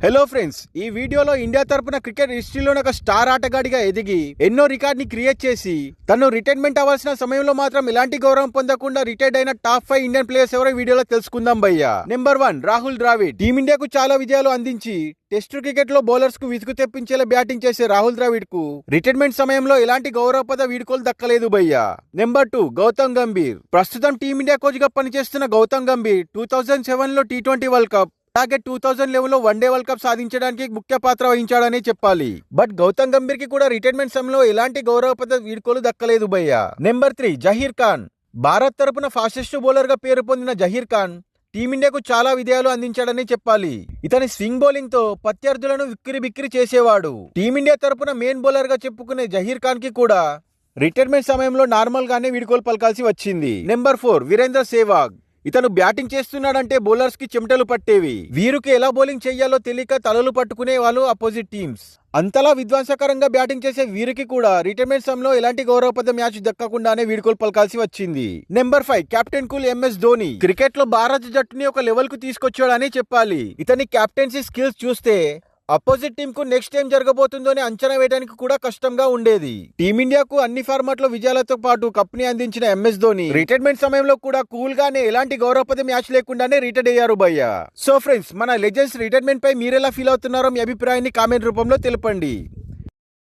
Hello friends ఈ వీడియోలో India తరపున క్రికెట్ హిస్టరీలోని ఒక స్టార్ ఆటగాడిగా ఎదిగి ఎన్నో రికార్డ్ని క్రియేట్ చేసి తను రిటైర్మెంట్ అవ్వాల్సిన సమయంలో మాత్రం ఎలాంటి గౌరవం పొందకుండా రిటైర్డ్ అయిన టాప్ ఫైవ్ ఇండియన్ ప్లేయర్స్ ఎవరో వీడియోలో తెలుసుకుందాం భయ్యా. Number one Rahul Dravid. టీమిండియాకు చాలా విజయాలు అందించి టెస్ట్ క్రికెట్లో బౌలర్స్కు విసుగు తెప్పించేలా బ్యాటింగ్ చేసే రాహుల్ ద్రావిడ్కు రిటైర్మెంట్ సమయంలో ఎలాంటి గౌరవపద వీడుకోలు దక్కలేదు భయ్యా. Number two Gautam Gambhir. ప్రస్తుతం టీమిండియా కోచ్గా పనిచేస్తున్న గౌతమ్ గంభీర్ టూ థౌజండ్ సెవెన్లో టీ ట్వంటీ వరల్డ్ కప్ అలాగే టూ థౌజండ్ లెవెన్లో వన్డే వరల్డ్ కప్ సాధించడానికి ముఖ్య పాత్ర వహించాడని చెప్పాలి. బట్ గౌతమ్ గంభీర్కి కూడా రిటైర్మెంట్ సమయంలో ఎలాంటి గౌరవపద వీడుకోలు దక్కలేదు భయ్య. Number three Zaheer Khan. Bharat తరపున ఫాస్టెస్ట్ బౌలర్గా పేరు పొందిన జహీర్ ఖాన్ టీమిండియాకు చాలా విజయాలు అందించాడని చెప్పాలి. ఇతని స్వింగ్ బౌలింగ్తో ప్రత్యర్థులను విక్కిరి బిక్కిరి చేసేవాడు. టీమిండియా తరపున మెయిన్ బౌలర్గా చెప్పుకునే జహీర్ ఖాన్కి కూడా రిటైర్మెంట్ సమయంలో నార్మల్ గానే వీడుకోలు పలకాల్సి వచ్చింది. Number four Virender Sehwag. ఇతను బ్యాటింగ్ చేస్తున్నాడంటే బౌలర్స్కి చెమటలు పట్టేవి. వీరికి ఎలా బౌలింగ్ చేయాలో తెలియక తలలు పట్టుకునే వాళ్ళు అపోజిట్ టీమ్స్ అంతలా విధ్వంసకరంగా బ్యాటింగ్ చేసే వీరికి కూడా రిటైర్మెంట్ సమయంలో ఎలాంటి గౌరవపద మ్యాచ్ దక్కకుండానే వీడుకోలు పలకాల్సి వచ్చింది. Number five captain cool MS Dhoni. క్రికెట్లో భారత జట్టుని ఒక లెవెల్కు తీసుకొచ్చాడని చెప్పాలి. ఇతని కెప్టెన్సీ స్కిల్స్ చూస్తే అపోజిట్ టీమ్కు నెక్స్ట్ ఏం జరగబోతుందో అని అంచనా వేయడానికి కూడా కష్టంగా ఉండేది. టీమిండియాకు అన్ని ఫార్మాట్లో విజయాలతో పాటు కప్ని అందించిన ఎంఎస్ ధోని రిటైర్మెంట్ సమయంలో కూడా కూల్ గానే ఎలాంటి గౌరవపద మ్యాచ్ లేకుండానే రిటైర్ అయ్యారు భయ్య. సో ఫ్రెండ్స్ మన లెజెండ్స్ రిటైర్మెంట్ పై మీరెలా ఫీల్ అవుతున్నారో మీ అభిప్రాయాన్ని కామెంట్ రూపంలో తెలపండి.